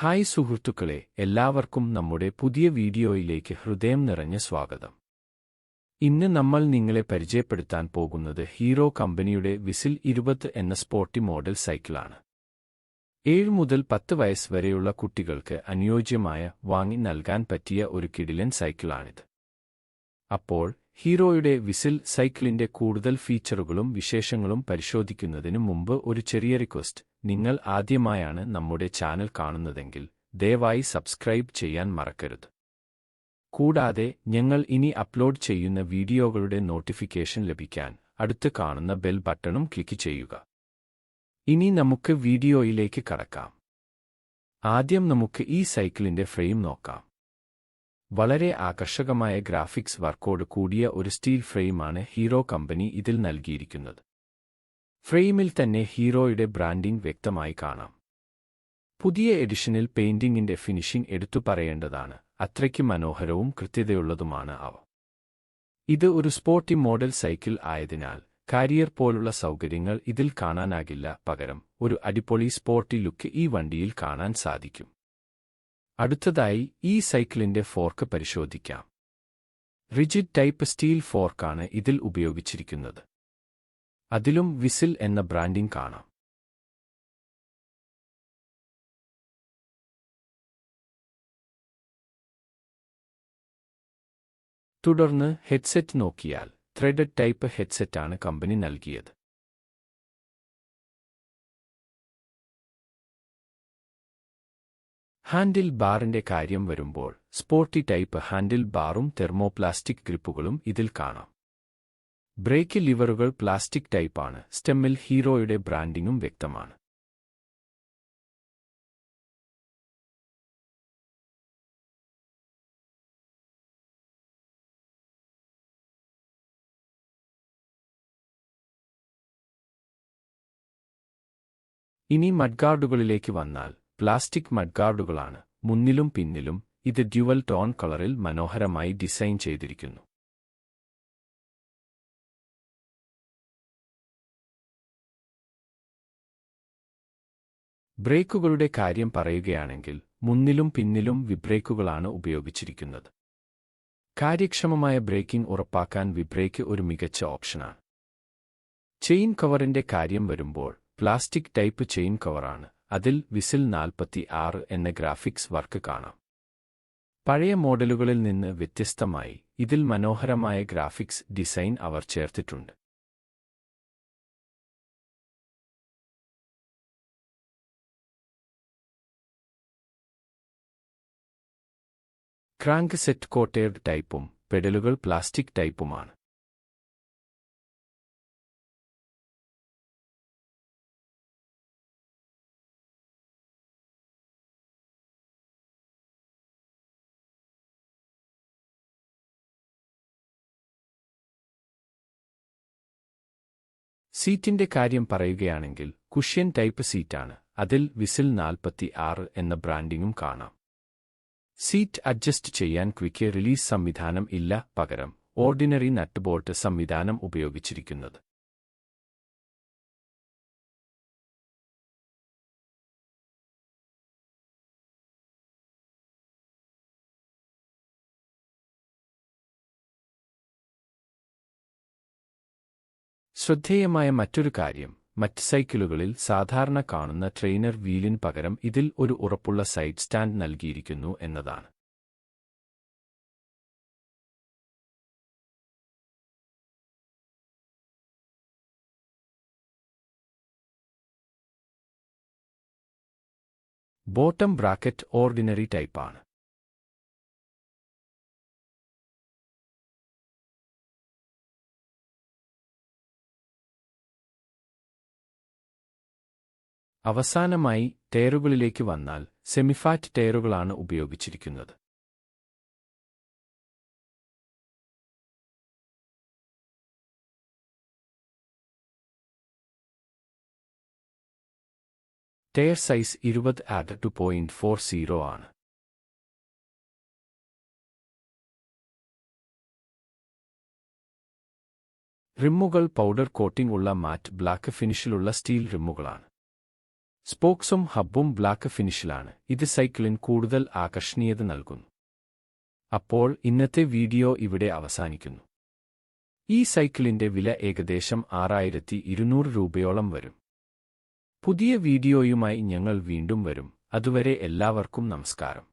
Hi സുഹൃത്തുക്കളെ എല്ലാവർക്കും നമ്മുടെ പുതിയ വീഡിയോയിലേക്ക് ഹൃദയം നിറഞ്ഞ സ്വാഗതം. ഇന്ന് നമ്മൾ നിങ്ങളെ പരിചയപ്പെടുത്താൻ പോകുന്നത് ഹീറോ കമ്പനിയുടെ വിസിൽ ഇരുപത് എന്ന സ്പോർട്ടി മോഡൽ സൈക്കിളാണ്. ഏഴ് മുതൽ പത്ത് വയസ്സ് വരെയുള്ള കുട്ടികൾക്ക് അനുയോജ്യമായ വാങ്ങി നൽകാൻ പറ്റിയ ഒരു കിടിലൻ സൈക്കിളാണിത്. അപ്പോൾ ഹീറോയുടെ വിസിൽ സൈക്കിളിന്റെ കൂടുതൽ ഫീച്ചറുകളും വിശേഷങ്ങളും പരിശോധിക്കുന്നതിനു മുമ്പ് ഒരു ചെറിയ റിക്വസ്റ്റ്. നിങ്ങൾ ആദ്യമായാണ് നമ്മുടെ ചാനൽ കാണുന്നതെങ്കിൽ ദയവായി സബ്സ്ക്രൈബ് ചെയ്യാൻ മറക്കരുത്. കൂടാതെ ഞങ്ങൾ ഇനി അപ്ലോഡ് ചെയ്യുന്ന വീഡിയോകളുടെ നോട്ടിഫിക്കേഷൻ ലഭിക്കാൻ അടുത്ത് കാണുന്ന ബെൽ ബട്ടണും ക്ലിക്ക് ചെയ്യുക. ഇനി നമുക്ക് വീഡിയോയിലേക്ക് കടക്കാം. ആദ്യം നമുക്ക് ഈ സൈക്കിളിന്റെ ഫ്രെയിം നോക്കാം. വളരെ ആകർഷകമായ ഗ്രാഫിക്സ് വർക്കോട് കൂടിയ ഒരു സ്റ്റീൽ ഫ്രെയിമാണ് ഹീറോ കമ്പനി ഇതിൽ നൽകിയിരിക്കുന്നത്. ഫ്രെയിമിൽ തന്നെ ഹീറോയുടെ ബ്രാൻഡിംഗ് വ്യക്തമായി കാണാം. പുതിയ എഡിഷനിൽ പെയിന്റിംഗിന്റെ ഫിനിഷിംഗ് എടുത്തു പറയേണ്ടതാണ്. അത്രയ്ക്ക് മനോഹരവും കൃത്യതയുള്ളതുമാണ് അവ. ഇത് ഒരു സ്പോർട്ടി മോഡൽ സൈക്കിൾ ആയതിനാൽ കാരിയർ പോലുള്ള സൗകര്യങ്ങൾ ഇതിൽ കാണാനാകില്ല. പകരം ഒരു അടിപൊളി സ്പോർട്ടി ലുക്ക് ഈ വണ്ടിയിൽ കാണാൻ സാധിക്കും. അടുത്തതായി ഈ സൈക്കിളിന്റെ ഫോർക്ക് പരിശോധിക്കാം. റിജിഡ് ടൈപ്പ് സ്റ്റീൽ ഫോർക്കാണ് ഇതിൽ ഉപയോഗിച്ചിരിക്കുന്നത്. അതിലും വിസിൽ എന്ന ബ്രാൻഡിംഗ് കാണാം. തുടർന്ന് ഹെഡ്സെറ്റ് നോക്കിയാൽ ത്രെഡഡ് ടൈപ്പ് ഹെഡ്സെറ്റാണ് കമ്പനി നൽകിയത്. ഹാൻഡിൽ ബാറിന്റെ കാര്യം വരുമ്പോൾ സ്പോർട്ടി ടൈപ്പ് ഹാൻഡിൽ ബാറും തെർമോപ്ലാസ്റ്റിക് ഗ്രിപ്പുകളും ഇതിൽ കാണാം. ബ്രേക്ക് ലിവറുകൾ പ്ലാസ്റ്റിക് ടൈപ്പാണ്. സ്റ്റെമ്മിൽ ഹീറോയുടെ ബ്രാൻഡിംഗും വ്യക്തമാണ്. ഇനി മഡ്ഗാർഡുകളിലേക്ക് വന്നാൽ പ്ലാസ്റ്റിക് മഡ്ഗാർഡുകളാണ്. മുന്നിലും പിന്നിലും ഇത് ഡ്യുവൽ ടോൺ കളറിൽ മനോഹരമായി ഡിസൈൻ ചെയ്തിരിക്കുന്നു. ബ്രേക്കുകളുടെ കാര്യം പറയുകയാണെങ്കിൽ മുന്നിലും പിന്നിലും വിബ്രേക്കുകളാണ് ഉപയോഗിച്ചിരിക്കുന്നത്. കാര്യക്ഷമമായ ബ്രേക്കിംഗ് ഉറപ്പാക്കാൻ വിബ്രേക്ക് ഒരു മികച്ച ഓപ്ഷനാണ്. ചെയിൻ കവറിന്റെ കാര്യം വരുമ്പോൾ പ്ലാസ്റ്റിക് ടൈപ്പ് ചെയിൻ കവറാണ്. അതിൽ വിസിൽ നാൽപ്പത്തി ആറ് എന്ന ഗ്രാഫിക്സ് വർക്ക് കാണാം. പഴയ മോഡലുകളിൽ നിന്ന് വ്യത്യസ്തമായി ഇതിൽ മനോഹരമായ ഗ്രാഫിക്സ് ഡിസൈൻ അവർ ചേർത്തിട്ടുണ്ട്. ക്രാങ്ക് സെറ്റ് കോട്ടേഡ് ടൈപ്പും പെഡലുകൾ പ്ലാസ്റ്റിക് ടൈപ്പുമാണ്. സീറ്റിന്റെ കാര്യം പറയുകയാണെങ്കിൽ കുഷ്യൻ ടൈപ്പ് സീറ്റാണ്. അതിൽ വിസിൽ നാൽപ്പത്തി ആറ് എന്ന ബ്രാൻഡിങ്ങും കാണാം. സീറ്റ് അഡ്ജസ്റ്റ് ചെയ്യാൻ ക്വിക്ക് റിലീസ് സംവിധാനം ഇല്ല പകരം ഓർഡിനറി നട്ട് ബോൾട്ട് സംവിധാനം ഉപയോഗിച്ചിരിക്കുന്നത്. ശ്രദ്ധേയമായ മറ്റൊരു കാര്യം മറ്റ് സൈക്കിളുകളിൽ സാധാരണ കാണുന്ന ട്രെയിനർ വീലിന് പകരം ഇതിൽ ഒരു ഉറപ്പുള്ള സൈഡ് സ്റ്റാൻഡ് നൽകിയിരിക്കുന്നു എന്നതാണ്. ബോട്ടം ബ്രാക്കറ്റ് ഓർഡിനറി ടൈപ്പാണ്. അവസാനമായി ടയറുകളിലേക്ക് വന്നാൽ സെമിഫാറ്റ് ടയറുകളാണ് ഉപയോഗിച്ചിരിക്കുന്നത്. ടയർ സൈസ് ഇരുപത് ആറ്റ് ടു പോയിന്റ് ഫോർ സീറോ ആണ്. റിമ്മുകൾ പൗഡർ കോട്ടിംഗ് ഉള്ള മാറ്റ് ബ്ലാക്ക് ഫിനിഷിലുള്ള സ്റ്റീൽ റിമ്മുകളാണ്. സ്പോക്സും ഹബ്ബും ബ്ലാക്ക് ഫിനിഷിലാണ്. ഇത് സൈക്കിളിന് കൂടുതൽ ആകർഷണീയത നൽകുന്നു. അപ്പോൾ ഇന്നത്തെ വീഡിയോ ഇവിടെ അവസാനിക്കുന്നു. ഈ സൈക്കിളിന്റെ വില ഏകദേശം ആറായിരത്തി ഇരുന്നൂറ് രൂപയോളം വരും. പുതിയ വീഡിയോയുമായി ഞങ്ങൾ വീണ്ടും വരും. അതുവരെ എല്ലാവർക്കും നമസ്കാരം.